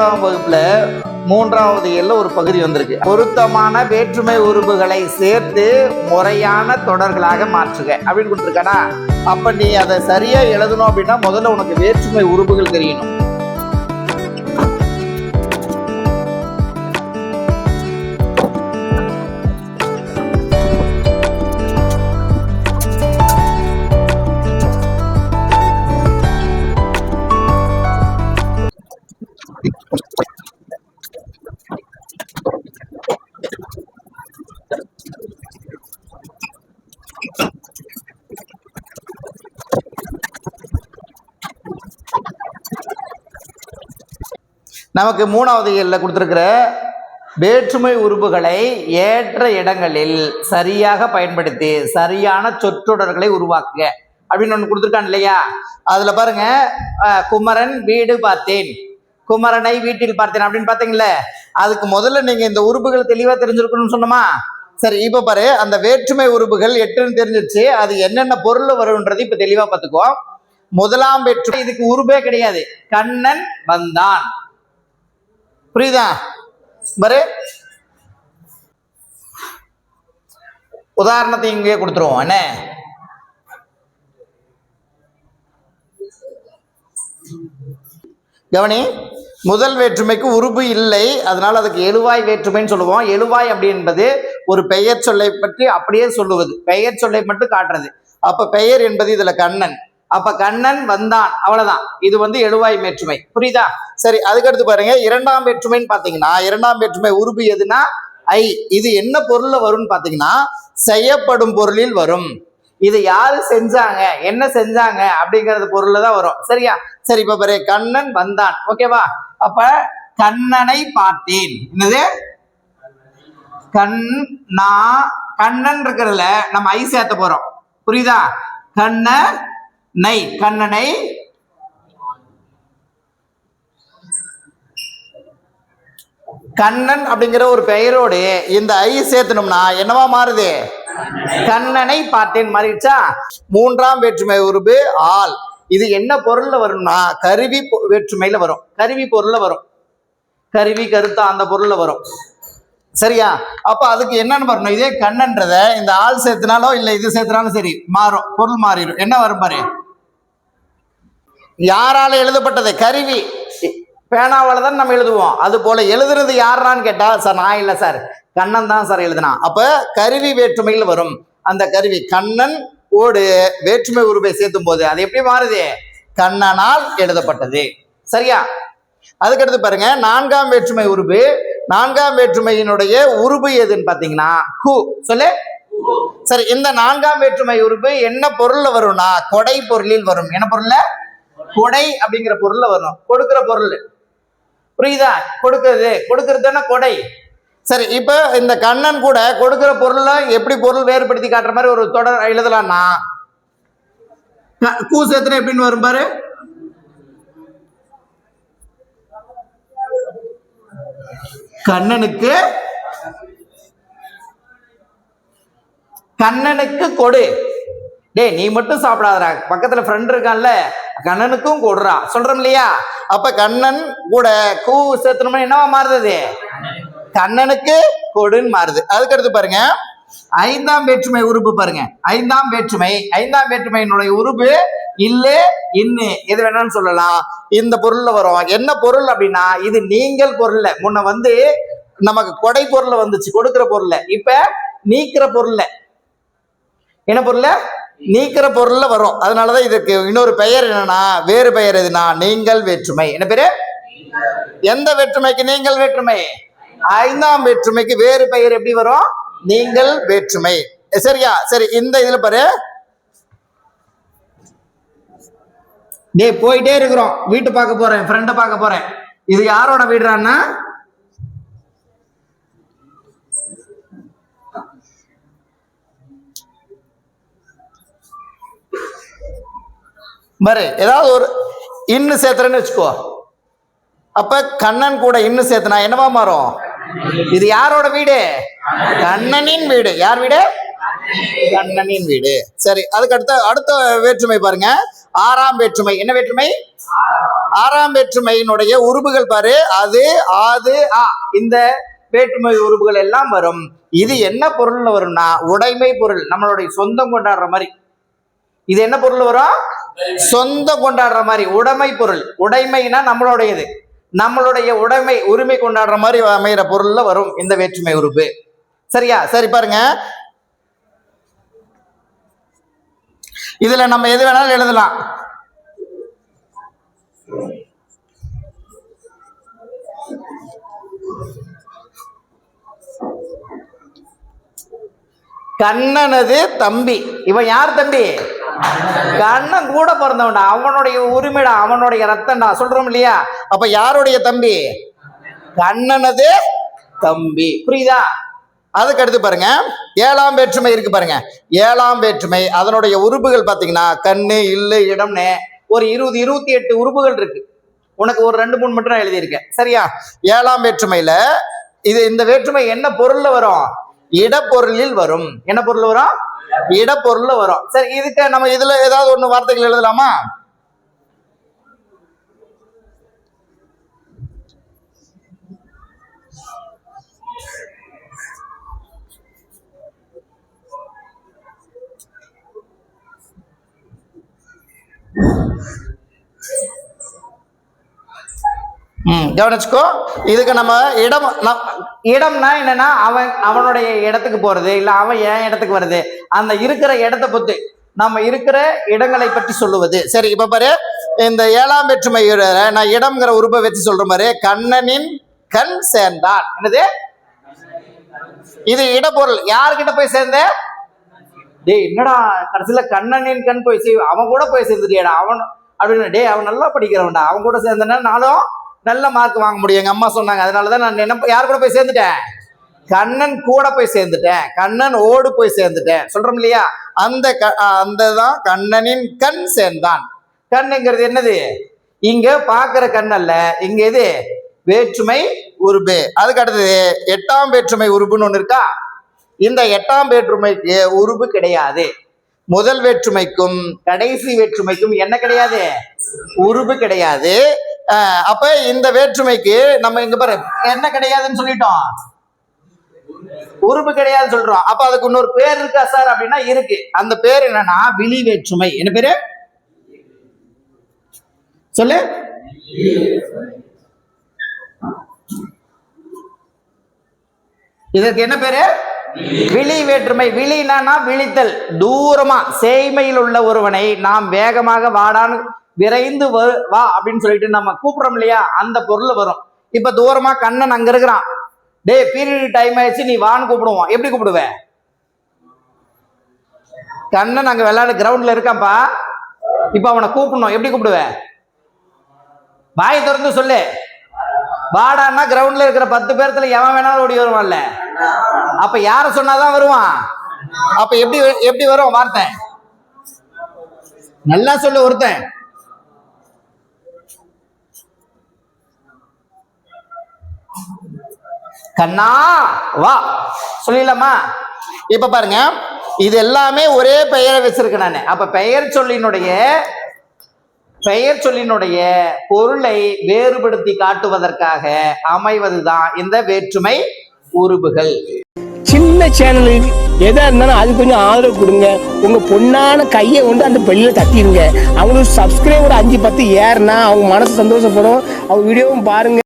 பன்னிரெண்டாம் வகுப்புல மூன்றாவது எல்ல ஒரு பகுதி வந்திருக்கு. பொருத்தமான வேற்றுமை உறுப்புகளை சேர்த்து முறையான தொடர்களாக மாற்றுக. அப்படின்னு கொடுத்துருக்கானா? அப்ப நீ அதை சரியா எழுதணும் அப்படின்னா முதல்ல உனக்கு வேற்றுமை உறுப்புகள் தெரியணும். நமக்கு மூணாவது இயலில் கொடுத்துருக்கிற வேற்றுமை உறுப்புகளை ஏற்ற இடங்களில் சரியாக பயன்படுத்தி சரியான சொற்றொடர்களை உருவாக்குங்க. அப்படின்னு ஒன்று கொடுத்துருக்கான் இல்லையா? அதில் பாருங்க குமரன் வீடு பார்த்தேன். குமரனை வீட்டில் பார்த்தேன் அப்படின்னு பார்த்தீங்களே அதுக்கு முதல்ல நீங்கள் இந்த உறுப்புகள் தெளிவாக தெரிஞ்சிருக்கணும்னு சொன்னோமா? சரி இப்போ பாரு அந்த வேற்றுமை உறுப்புகள் எட்டுன்னு தெரிஞ்சிருச்சு. அது என்னென்ன பொருள் வரும்ன்றது இப்போ தெளிவாக பார்த்துக்கோ முதலாம் வேற்றுமை இதுக்கு உருபே கிடையாது. கண்ணன் வந்தான். புரியுதா? பாரு. உதாரணத்தை இங்கே கொடுத்துருவோம். என்ன? கவனி முதல் வேற்றுமைக்கு உருபு இல்லை. அதனால் அதுக்கு எழுவாய் வேற்றுமைன்னு சொல்லுவோம். எழுவாய் அப்படி என்பது ஒரு பெயர் சொல்லை பற்றி அப்படியே சொல்லுவது. பெயர் சொல்லை மட்டும் காட்டுறது. அப்போ பெயர் என்பது இதில் கண்ணன். அப்ப கண்ணன் வந்தான். அவ்வளவுதான். இது வந்து எழுவாய் வேற்றுமை. புரியுதா? சரி அதுக்கடுத்து பாருங்க. இரண்டாம் வேற்றுமைன்னு பாத்தீங்கன்னா இரண்டாம் வேற்றுமை உருபு எதுனா ஐ. இது என்ன பொருள்ல வரும்னு பாத்தீங்கன்னா செய்யப்படும் பொருளில் வரும். இது யாரு செஞ்சாங்க? என்ன செஞ்சாங்க? அப்படிங்கறது பொருள்ல தான் வரும். சரியா? சரி இப்ப பாரு. கண்ணன் வந்தான். ஓகேவா அப்ப கண்ணனை பார்த்தேன். என்னது? கண் நான் கண்ணன் இருக்கிறதுல நம்ம ஐ சேர்த்த போறோம். புரியுதா? கண்ண நை கண்ணனை. கண்ணன் அப்படிங்கிற ஒரு பெயரோடு இந்த ஐ சேர்த்தணும்னா என்னவா மாறுது? கண்ணனை பார்த்தேன் மாறிடுச்சா? மூன்றாம் வேற்றுமை உருபு ஆள். இது என்ன பொருள்ல வரும்னா கருவி வேற்றுமையில வரும். கருவி பொருள்ல வரும். கருவி கருத்தா அந்த பொருள்ல வரும். சரியா? அப்ப அதுக்கு என்னன்னு வரணும் இதே கண்ணன்றத இந்த ஆள் சேர்த்துனாலோ இல்ல இது சேர்த்துனாலும் சரி மாறும். பொருள் மாறிடும். என்ன வரும் பாரு? யாரால எழுதப்பட்டது? கருவி. பேனாவால் தான் நம்ம எழுதுவோம். அது போல எழுதுறது யாரான்னு கேட்டால் சார் நான் இல்லை சார். கண்ணன் தான் சார் எழுதுனா அப்போ கருவி வேற்றுமையில் வரும். அந்த கருவி கண்ணன் ஓடு வேற்றுமை உருவை சேர்த்தும் போது அது எப்படி மாறுது? கண்ணனால் எழுதப்பட்டது. சரியா? அதுக்கடுத்து பாருங்க நான்காம் வேற்றுமை உருவு. நான்காம் வேற்றுமையினுடைய உருவு எதுன்னு பாத்தீங்கன்னா ஹூ. சொல்லு. சரி இந்த நான்காம் வேற்றுமை உருவு என்ன பொருள்ல வரும்னா கொடை பொருளில் வரும். என்ன பொருள்ல? கொடை அப்படிங்கிற பொருள்ல வரும். கொடுக்கிற பொருள். புரியுதா? கொடுக்கறது. கொடுக்கிறது தானே கொடை. சரி இப்போ இந்த கண்ணன் கூட கொடுக்கிற பொருளை எப்படி பொருள் வேறுபடுத்தி காட்டுற மாதிரி ஒரு தொடர் எழுதலாம்னா? கூசு கூ எப்படின்னு வரும் பாரு. கண்ணனுக்கு கண்ணனுக்கு கொடு. டேய் நீ மட்டும் சாப்பிடாதடா. பக்கத்துல ஃப்ரெண்ட் இருக்கான்ல கண்ணனுக்கும் கொடுறா. சொல்றோம் இல்லையா? அப்ப கண்ணன் கூட கூ சேர்த்தணும்னா என்னவா மாறுது கண்ணனுக்கு கொடுன்னு மாறுது. அதுக்கடுத்து பாருங்க. ஐந்தாம் வேற்றுமை உறுப்பு பாருங்க. ஐந்தாம் வேற்றுமை ஐந்தாம் வேற்றுமையினுடைய உறுப்பு இல்லு இன்னு. எது வேணாலும் சொல்லலாம். இந்த பொருள்ல வரும். என்ன பொருள் அப்படின்னா இது நீங்கள் பொருள்ல. முன்ன வந்து நமக்கு கொடை பொருள் வந்துச்சு கொடுக்கிற பொருள்ல. இப்ப நீக்கிற பொருள்ல. என்ன பொருள் நீக்கிற பொருள்ல வரும். அதனாலதான் இதுக்கு இன்னொரு பெயர் என்னன்னா வேறு பெயர் எதுனா நீங்கள் வேற்றுமை. என்ன பேரு? எந்த வேற்றுமைக்கு நீங்கள் வேற்றுமை? ஐந்தாம் வேற்றுமைக்கு வேறு பெயர் எப்படி வரும்? நீங்கள் வேற்றுமை. சரியா? சரி இந்த இதுல பாரு. டே போயிட்டே இருக்கிறோம். வீட்டு பார்க்க போறேன் ஃப்ரெண்டை பார்க்க போறேன். இது யாரோட வீடுறான்னா பாரு ஏதாவது ஒரு இன்னு சேர்த்துறேன்னு வச்சுக்கோ. அப்ப கண்ணன் கூட இன்னு சேர்த்துனா என்னவா மாறும்? இது யாரோட வீடு? கண்ணனின் வீடு. யார் வீடு? கண்ணனின் வீடு. சரி அதுக்கு அடுத்த அடுத்த வேற்றுமை பாருங்க. ஆறாம் வேற்றுமை. என்ன வேற்றுமை? ஆறாம் வேற்றுமையினுடைய உறுப்புகள் பாரு. அது ஆது ஆ இந்த வேற்றுமை உறுப்புகள் எல்லாம் வரும். இது என்ன பொருள்னு வரும்னா உடைமை பொருள். நம்மளுடைய சொந்தம் கொண்டாடுற மாதிரி. இது என்ன பொருள் வரும்? சொந்த கொண்டாடுற மாதிரி உடைமை பொருள். உடைமைனா நம்மளுடையது. நம்மளுடைய உடைமை உரிமை கொண்டாடுற மாதிரி அமைகிற பொருள்ல வரும் இந்த வேற்றுமை உறுப்பு. சரியா? சரி பாருங்க. இதுல நம்ம எது வேணாலும் எழுதலாம். கண்ணனது தம்பி. இவன் யார் தம்பி? கண்ணன் கூட பிறந்தவன்டா. அவனுடைய உரிமைடா அவனுடைய ரத்தம்டா. சொல்றோம் இல்லையா? அப்ப யாருடைய தம்பி? கண்ணனது தம்பி. புரியுதா? அதுக்கு அடுத்து பாருங்க. ஏழாம் வேற்றுமை இருக்கு பாருங்க. ஏழாம் வேற்றுமை அதனுடைய உறுப்புகள் பாத்தீங்கன்னா கண்ணு இல்லு இடம்னு ஒரு இருபது இருபத்தி எட்டு உறுப்புகள் இருக்கு. உனக்கு ஒரு ரெண்டு மூணு மட்டும் நான் எழுதியிருக்கேன். சரியா? ஏழாம் வேற்றுமையில இது இந்த வேற்றுமை என்ன பொருள்ல வரும்? இடப்பொருளில் வரும். என்ன பொருள் வரும்? இடப்பொருள்ல வரும். சரி இதுக்கு நம்ம இதுல ஏதாவது ஒண்ணு வார்த்தைகள் எழுதலாமா? கவனிச்சுக்கோ. இதுக்கு நம்ம இடம் இடம்னா என்னன்னா அவன் அவனுடைய இடத்துக்கு போறது இல்ல அவன் என் இடத்துக்கு வருது அந்த இருக்கிற இடத்தை பொறுத்து நம்ம இருக்கிற இடங்களை பற்றி சொல்லுவது. சரி இப்ப பாரு. இந்த ஏழாம் வேற்றுமை நான் இடம்ங்கிற உருப்பை வச்சு சொல்ற மாதிரி கண்ணனின் கண் சேர்ந்தான். என்னது? இது இடப்பொருள். யார்கிட்ட போய் சேர்ந்த? டேய் என்னடா கடைசியில கண்ணனின் கண் போய் சே அவன் கூட போய் சேர்ந்துட்டியாடா. அவன் அப்படின்னு டேய் அவன் நல்லா படிக்கிறவன்டா. அவன் கூட சேர்ந்தனா நானும் நல்ல மார்க் வாங்க முடியும். எங்க அம்மா சொன்னாங்க. அதனாலதான் நான் என்ன யார் கூட போய் சேர்ந்துட்டேன்? கண்ணன் கூட போய் சேர்ந்துட்டேன். கண்ணன் ஓடு போய் சேர்ந்துட்டேன். சொல்றோம் இல்லையா? அந்த க- அந்த தான் கண்ணனின் கண் சேர்ந்தான். கண்ணுங்கிறது என்னது? இங்க பாக்குற கண் அல்ல. இங்க எது? வேற்றுமை உருபு. அதுக்கு அடுத்தது எட்டாம் வேற்றுமை உருபுன்னு ஒன்று இருக்கா? இந்த எட்டாம் வேற்றுமைக்கு உருபு கிடையாது. முதல் வேற்றுமைக்கும் கடைசி வேற்றுமைக்கும் என்ன கிடையாது? உருபு கிடையாது. அப்ப இந்த வேற்றுமைக்கு நம்ம இங்க பாரு என்ன கிடையாதுன்னு சொல்லிட்டோம். உருபு கிடையாதுன்னு சொல்றோம். அப்ப அதுக்கு இன்னொரு பேர் இருக்கா சார் அப்படின்னா இருக்கு. அந்த பேர் என்னன்னா விழி வேற்றுமை என்ன பேரு? சொல்லு. இதற்கு என்ன பேரு? விழி வேற்றுமை விழினா விழித்தல். தூரமா சேய்மையில் உள்ள ஒருவனை நாம் வேகமாக வாடான்னு விரைந்து வரு- வா அப்படின்னு சொல்லிட்டு நம்ம கூப்பிடுறோம் இல்லையா? அந்த பொருள் வரும். இப்ப தூரமா கண்ணன் அங்க இருக்கிறான். டேய் பீரியட் டைம் ஆயிடுச்சு நீ வான்னு கூப்பிடுவோம். எப்படி கூப்பிடுவ? கண்ணன் அங்கே விளையாட கிரவுண்ட்ல இருக்கான்ப்பா. இப்போ அவனை கூப்பிடணும். எப்படி கூப்பிடுவ? வாய் திறந்து சொல்லு. வாடான்னா கிரவுண்ட்ல இருக்கிற பத்து பேர்த்துல எவன் வேணாலும் ஓடி வருவான்ல. அப்ப யார சொன்னாதான் வருவான்? அப்ப எப்படி எப்படி வரும்? வார்த்தை. நல்லா சொல்லு ஒருத்தன். கண்ணா வா. சொல்லிடலாமா? இப்ப பாருங்க இது எல்லாமே ஒரே பெயரை வச்சிருக்கேன் நான். அப்ப பெயர் சொல்லினுடைய பெயர் சொல்லினுடைய பொருளை வேறுபடுத்தி காட்டுவதற்காக அமைவதுதான் இந்த வேற்றுமை உருபுகள். சின்ன சேனல் எதா இருந்தாலும் அது கொஞ்சம் ஆதரவு கொடுங்க. உங்க பொண்ணான கையை கொண்டு அந்த பெண்ணில் தட்டிடுங்க. அவங்களுக்கு சப்ஸ்கிரைபர் அஞ்சு பத்து ஏறுனா அவங்க மனசு சந்தோஷப்படும். அவங்க வீடியோவும் பாருங்க.